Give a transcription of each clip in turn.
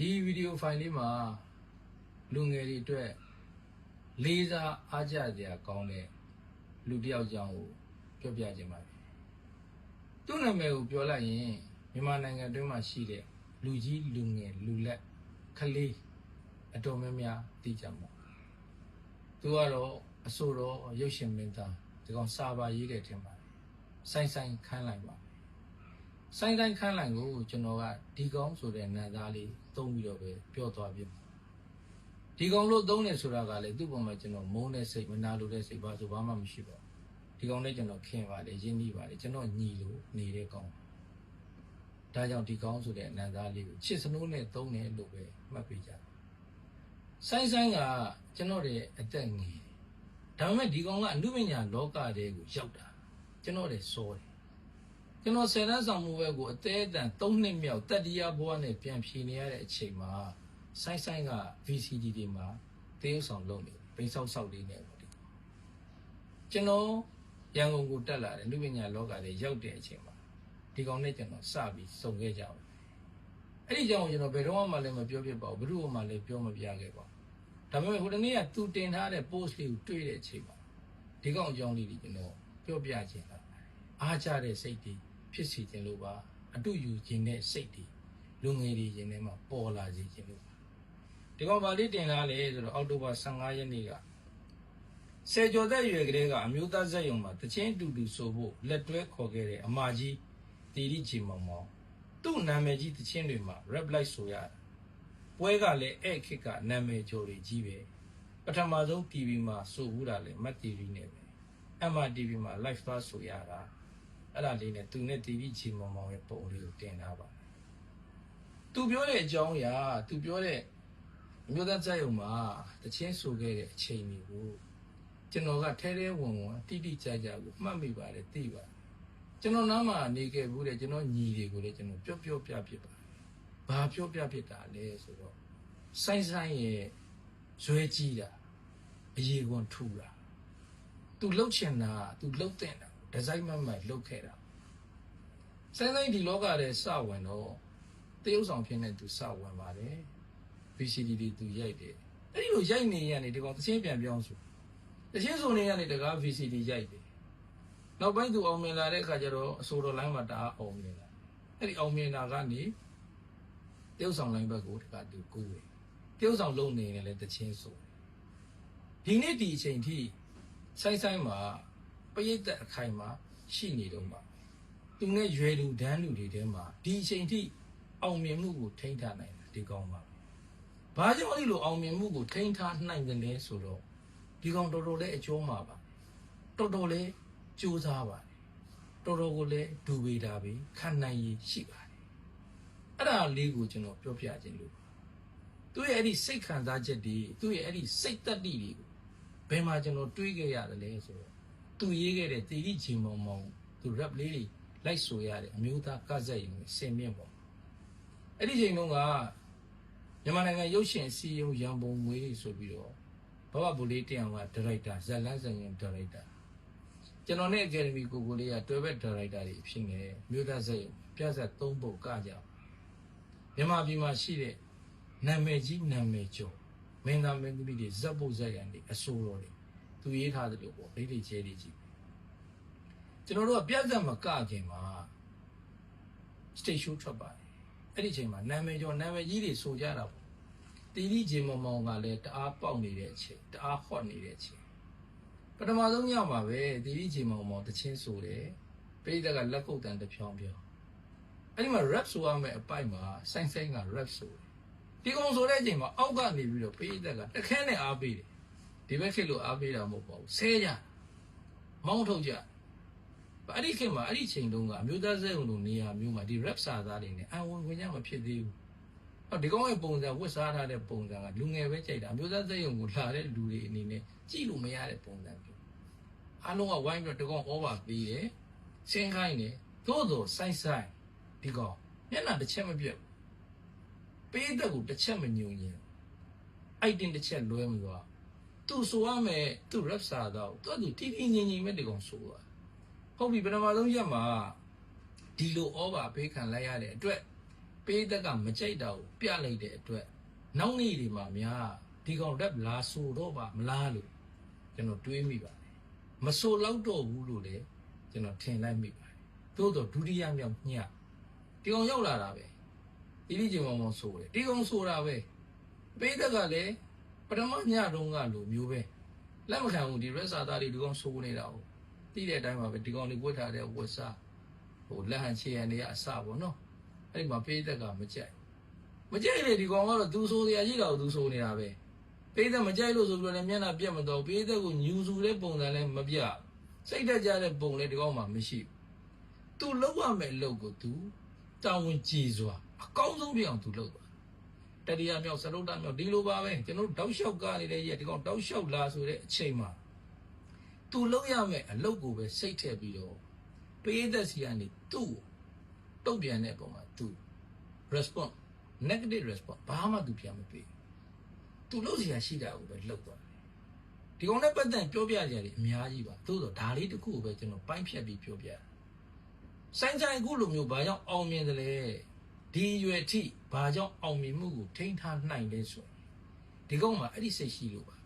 ဒီဗီဒီယိုဖိုင်လေးမှာလူငယ်တွေအတွက်လေးစားအားကြစရာကောင်းတဲ့လူတစ်ယောက်ကြောင့်ကိုပြောပြခြင်းပါတယ်သူ့နာမည်ကိုပြောလိုက်ရင်မြန်မာနိုင်ငံအတွင်းမှာရှိတဲ့လူကြီးလူငယ်လူလက်ကလေးအတော်များများသိကြမှာသူကတော့အဆိုတော်ရုပ်ရှင်မင်းသားဒီကောင်စာပါရေးတဲ့ထင်ပါတယ်ဆိုင်ဆိုင်ခန်းလိုက်ပါ ဆိုင်တိုင်းခန်းလိုင်ကိုကျွန်တော်ကဒီကောင်းဆိုတဲ့နာသားလေးသုံးပြီးတော့ပဲပြောသွားပြဒီကောင်းလို့သုံးတယ်ဆိုတာကလည်းသူ့ပုံမှာကျွန်တော်မုန်းတဲ့စိတ်မနာလိုတဲ့စိတ်ပါဆိုဘာမှမရှိပါဘူးဒီကောင်းလေးကျွန်တော်ခင်ပါတယ်ရင်းနှီးပါတယ်ကျွန်တော်ညီလို့နေတဲ့ကောင်းဒါကြောင့်ဒီကောင်းဆိုတဲ့နာသားလေးကိုချစ်စနိုးနဲ့သုံးတယ်လို့ပဲမှတ်ပေးကြဆိုင်ဆိုင်ကကျွန်တော်ရဲ့အသက်ငယ်ဒါပေမဲ့ဒီကောင်ကအနုပညာလောကတဲကိုရောက်တာကျွန်တော်တွေစောတယ် ကျွန်တော်ဆယ်တန်းဆောင်မှုဘက်ကိုအသေးအတန်၃နှစ်မြောက်တတိယဘဝနဲ့ပြန်ဖြေနေရတဲ့အချိန်မှာဆိုင်းဆိုင်းက VCD တွေမှာတေးဥဆောင်လုပ်နေတယ်ပိန်းဆောက်ဆောက်လေးနဲ့ပေါ့ဒီကျွန်တော်ရန်ကုန်ကိုတက်လာတယ်လူပညာလောကတွေရောက်တဲ့အချိန်မှာဒီကောင်နဲ့ကျွန်တော်စပြီးစုံခဲ့ကြအောင်အဲ့ဒီကြောင့်ကျွန်တော်ဘယ်တော့မှလည်းမပြောပြပါဘူးဘယ်သူမှလည်းပြောမပြခဲ့ပါဘူးဒါပေမဲ့ဟိုတနေ့ကသူတင်ထားတဲ့ post လေးကိုတွေ့တဲ့အချိန်မှာဒီကောင်အကြောင်းလေးတွေကျွန်တော်ပြောပြချင်တာအားကြတဲ့စိတ်တွေ ဖြစ်စီခြင်းလို့ပါအတူယူခြင်းတဲ့စိတ်တွေလူငယ်တွေရင်ထဲမှာပေါ်လာစေခြင်းလို့ပါဒီကောင်ဗာလေးတင်လာလေဆိုတော့အောက်တိုဘာ15ရက်နေ့ကဆယ်ကျော်သက်အရွယ်ကလေးကအမျိုးသားဇက်ယုံမှာတချင်းတူတူဆိုဖို့လက်တွဲခေါ်ခဲ့တဲ့အမကြီးတီရီချီမောင်မောင်သူ့နာမည်ကြီးတချင်းတွေမှာ rap like ဆိုရတယ်ပွဲကလည်းအဲ့ခစ်ကနာမည်ကျော်တွေကြီးပဲပထမဆုံး TV မှာဆိုဘူးတာလေမတ်တီရီနဲ့ပဲ MRTV မှာ live သွားဆိုရတာ အဲ့ဒါလေးနဲ့သူနဲ့တီဗီချီမောင်မောင်ရဲ့ပုံလေးကိုတင်ထားပါတယ်။သူပြောတဲ့အကြောင်းအရာသူပြောတဲ့အမျိုးသားစက်ရုံမှာတချင်းဆိုခဲ့တဲ့အချိန်တွေကိုကျွန်တော်ကထဲထဲဝင်ဝင်တိတိကျကျကိုမှတ်မိပါတယ်သိပါတယ်။ကျွန်တော်နားမှာနေခဲ့ဘူးတဲ့ကျွန်တော်ညီတွေကိုလည်းကျွန်တော်ပြောပြောပြပြပါတယ်။ဘာပြောပြပြတာလဲဆိုတော့ဆိုင်ဆိုင်ရဲ့ဇွဲကြီးတာအရေးကွန်ထူတာသူလှုပ်ချင်တာသူလှုပ်တဲ့တာ ဒီဇိုင်းမမိုင်လုပ်ခဲ့တာစမ်းတိုင်းဒီလောကထဲစဝင်တော့တရုပ်ဆောင်ဖြစ်နေသူစဝင်ပါတယ် VCD တွေသူရိုက်တယ်အဲ့ဒီလိုရိုက်နေရနေဒီကောင်သချင်းပြန်ပြောင်းဆိုတချင်းဆိုနေရနေတကား VCD ရိုက်တယ်နောက်ပိုင်းသူအောင်မြင်လာတဲ့အခါကျတော့အဆိုတော်လိုင်းမှာတအားအောင်မြင်လာအဲ့ဒီအောင်မြင်တာကနေတရုပ်ဆောင်လိုင်းဘက်ကိုတကားသူကူးတယ်တရုပ်ဆောင်လုံနေတယ်လေတချင်းဆိုဒီနေ့ဒီအချိန်ထိဆိုင်ဆိုင်မှာ ပရိသတ်အခိုင်မှာရှိနေတော့မှာသူနဲ့ရွယ်လူဒန်းလူတွေထဲမှာဒီအချိန်ထိအောင်မြင်မှုကိုထိန်းထားနိုင်တယ်ဒီကောင်ပါဘာကြောင့်အဲ့လိုအောင်မြင်မှုကိုထိန်းထားနိုင်တယ်လဲဆိုတော့ဒီကောင်တော်တော်လေးအကျိုးမှာပါတော်တော်လေးကြိုးစားပါတယ်တော်တော်ကိုလည်းဒူပေတာပဲခံနိုင်ရည်ရှိပါတယ်အဲ့ဒါလေးကိုကျွန်တော်ပြောပြခြင်းလို့သူရဲ့အဲ့ဒီစိတ်ခံစားချက်တွေသူရဲ့အဲ့ဒီစိတ်တက်တိတွေကိုဘယ်မှာကျွန်တော်တွေးခဲ့ရတယ်လဲဆိုတော့ သူရေးခဲ့တဲ့တီရီချီမောင်မောင်သူ rap လေးတွေလိုက်ဆိုရတဲ့အမျိုးသားကဇက်ရင်ဆင်မြင့်ပေါ့အဲ့ဒီချိန်တုန်းကမြန်မာနိုင်ငံရုပ်ရှင်စီယုံရန်ပုံငွေဆိုပြီးတော့ဘဘဘူလေးတင်အောင်ကဒါရိုက်တာဇက်လန်းစံရင်ဒါရိုက်တာကျွန်တော်နဲ့ Academy ကိုကိုလေးကတွဲဘက်ဒါရိုက်တာတွေဖြစ်နေတယ်မြို့သားဇက်ရုံပြဆက်၃ပုတ်ကကြမြန်မာပြည်မှာရှိတဲ့နာမည်ကြီးနာမည်ကျော်မင်းသားမင်းသမီးတွေဇက်ပုတ်ဇက်ရန်တွေအဆိုးတော်တွေ သူရေးထားတယ်လို့ပေါ့ဒိဋ္ဌိကျဲတွေကြီးကျွန်တော်တို့ကပြတ်သက်မကခင်မှာ stage show ထွက်ပါတယ်အဲ့ဒီချိန်မှာနာမည်ကျော်နာမည်ကြီးတွေဆိုကြတာပေါ့တီတီဂျင်မမောင်ကလည်းတအားပေါက်နေတဲ့အချိန်တအားဟော့နေတဲ့အချိန်ပထမဆုံးညမှာပဲတီတီဂျင်မောင်မောင်တချင်းဆိုတယ်ပိဋကကလက်ကုပ်တန်တစ်ဖြောင်းဖြောင်းအဲ့ဒီမှာ rap ဆိုရမယ့်အပိုက်မှာဆိုင်းဆိုင်းက rap ဆိုတယ်ဒီကောင်ဆိုတဲ့အချိန်မှာအောက်ကနေပြီးတော့ပိဋကကတခန်းနဲ့အားပေးတယ် ဒီဘက်ခေတ်လို့အားပေးတာမဟုတ်ပါဘူးဆဲကြမောင်းထုတ်ကြအဲ့ဒီခေတ်မှာအဲ့ဒီချိန်တုန်းကအမျိုးသားစဲုံလိုနေရာမျိုးမှာဒီ rap စာသားတွေနဲ့အဝင်ဝင်ကြမဖြစ်သေးဘူးဟောဒီကောင်ရဲ့ပုံစံဝတ်စားထားတဲ့ပုံစံကလူငယ်ပဲကြိုက်တာအမျိုးသားစဲုံကိုလာတဲ့လူတွေအနေနဲ့ကြည့်လို့မရတဲ့ပုံစံမျိုးအားလုံးကဝိုင်းပြီးတော့ဒီကောင် over ပေးတယ်စင်းခိုင်းတယ်သို့သောဆိုင်ဆိုင်ဒီကောင်မျက်နှာတစ်ချက်မပြတ်ပေးတဲ့ကိုတစ်ချက်မညုံရင်အဲ့တင်တစ်ချက်လွဲမသွား သူဆိုရမယ်သူ rap စာတော့သူကသူတီတီငင်ငင်ပဲဒီကောင်ဆိုသွားဟုတ်ပြီပထမဆုံးရက်မှာဒီလို over ပေးခံလိုက်ရတဲ့အတွက်ပပေးသက်ကမကြိုက်တာကိုပြလိုက်တဲ့အတွက်နောက်နေ့တွေမှာများဒီကောင်ရက်လာဆိုတော့ပါမလားလို့ကျွန်တော်တွေးမိပါတယ်မဆိုတော့တော့ဘူးလို့လေကျွန်တော်ထင်လိုက်မိပါတယ်သို့တော့ဒုတိယမြောက်ညဒီကောင်ရောက်လာတာပဲဒီဒီချင်းမောင်မောင်ဆိုတယ်ဒီကောင်ဆိုတာပဲပေးသက်ကလည်း ပထမညတုန်းကလိုမျိုးပဲလက်မခံဘူးဒီရက်စာသားတွေဒီကောင်ဆိုနေတာဟုတ်တိတဲ့အတိုင်းပါပဲဒီကောင်တွေဝတ်ထားတဲ့ဝတ်စားဟိုလက်ဟန်ချေရန်တွေကအစပေါ့နော်အဲ့ဒီမှာပေးသက်ကမကြိုက်မကြိုက်လေဒီကောင်ကတော့သူဆိုတရားကြီးတော့သူဆိုနေတာပဲပေးသက်မကြိုက်လို့ဆိုပြီးတော့လည်းမျက်နှာပြတ်မတော့ပေးသက်ကိုညူစုတဲ့ပုံစံလည်းမပြစိတ်တက်ကြတဲ့ပုံလည်းဒီကောင်မှမရှိဘူးသူလောက်ရမယ့်အလုပ်ကိုသူတာဝန်ကြည်စွာအကောင်းဆုံးပြအောင်သူလုပ်သွား တတိယမြောက်စရုပ်တမြောက်ဒီလိုပါပဲကျွန်တော်တို့တောက်လျှောက်ကားနေတဲ့ရက်ဒီကောင်တောက်လျှောက်လာဆိုတဲ့အချိန်မှာသူလောက်ရမယ့်အလုပ်ကိုပဲစိတ်ထည့်ပြီးတော့ပေးသက်စီကနေသူ့ကိုတုတ်ပြန်တဲ့ပုံမှာသူ response negative response ဘာမှသူပြန်မပေးဘူးသူလုပ်စရာရှိတာကိုပဲလုပ်သွားတယ်ဒီကောင်နဲ့ပတ်သက်ပြောပြကြတယ်အများကြီးပါသို့တော့ဒါလေးတစ်ခုကိုပဲကျွန်တော်ပိုင်းဖြတ်ပြီးပြောပြတယ်ဆိုင်ဆိုင်အခုလိုမျိုးဘာကြောင့်အောင်မြင်တယ်လဲ ဒီရွယ်ထိဘာကြောင့်အောင်မြင်မှုကိုထိန်းထားနိုင်လဲဆိုရင်ဒီကောင်မှာအဲ့ဒီစိတ်ရှိလို့ပါ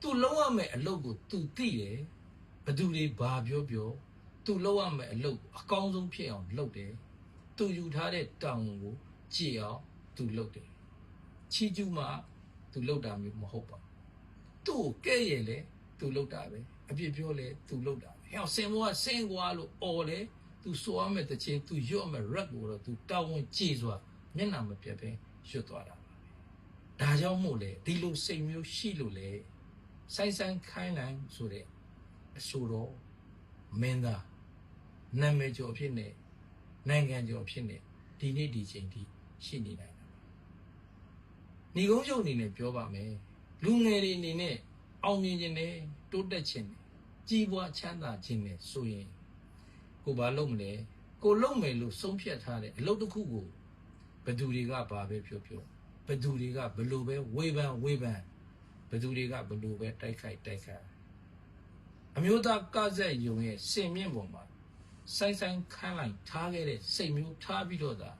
သူလုံးဝမဲ့အလုပ်ကိုသူသိတယ်ဘသူတွေဘာပြောပြောသူလုံးဝမဲ့အလုပ်ကိုအကောင်းဆုံးဖြစ်အောင်လုပ်တယ်သူယူထားတဲ့တောင်းကိုကြည်အောင်သူလုပ်တယ်ချီကျူးမှသူလုပ်တာမျိုးမဟုတ်ပါဘူးသူ့ကိုကဲ့ရဲ့လေသူလုပ်တာပဲအပြစ်ပြောလေသူလုပ်တာပဲဟဲ့ဆင်မောကဆင်ကွာလို့អော်လေ သူဆိုရမယ်တခြင်းသူရွတ်မယ်ရက်ကိုတော့သူတောင်းဝင်ကြည်စွာမျက်နှာမပြတ်ပဲရွတ်သွားတာပါပဲဒါကြောင့်မို့လေဒီလိုစိတ်မျိုးရှိလို့လေဆိုင်ဆိုင်ခိုင်းနိုင်ဆိုတဲ့အဆိုတော်မင်းသားနာမည်ကျော်ဖြစ်နေနိုင်ငံကျော်ဖြစ်နေဒီနေ့ဒီချိန်ထိရှိနေနိုင်တာပါညီကုန်းချုပ်အနေနဲ့ပြောပါမယ်လူငယ်တွေအနေနဲ့အောင်မြင်ခြင်းနဲ့တိုးတက်ခြင်းနဲ့ကြီးပွားချမ်းသာခြင်းနဲ့ဆိုရင် ကိုဘာလုပ်မလဲကိုလုပ်မယ်လို့ဆုံးဖြတ်ထားတဲ့အလုပ်တစ်ခုကိုဘယ်သူတွေကဘာပဲပြောပြောဘယ်သူတွေကဘယ်လိုပဲဝေဖန်ဝေဖန်ဘယ်သူတွေကဘယ်လိုပဲတိုက်ခိုက်တိုက်ခိုက်အမျိုးသားကဇက်ယုံရဲ့စင်မြင့်ပေါ်မှာဆိုင်ဆိုင်ခန်းလိုက်ထားခဲ့တဲ့စိတ်မျိုးထားပြီးတော့သာ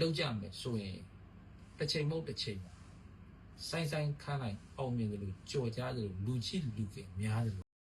လောက်ကြမယ်ဆိုရင်တစ်ချိန်မဟုတ်တစ်ချိန်မှာဆိုင်ဆိုင်ခန်းလိုက်အောင်မြင်တယ်လို့ကြော်ကြားတယ်လို့လူချစ်လူကများတယ်လို့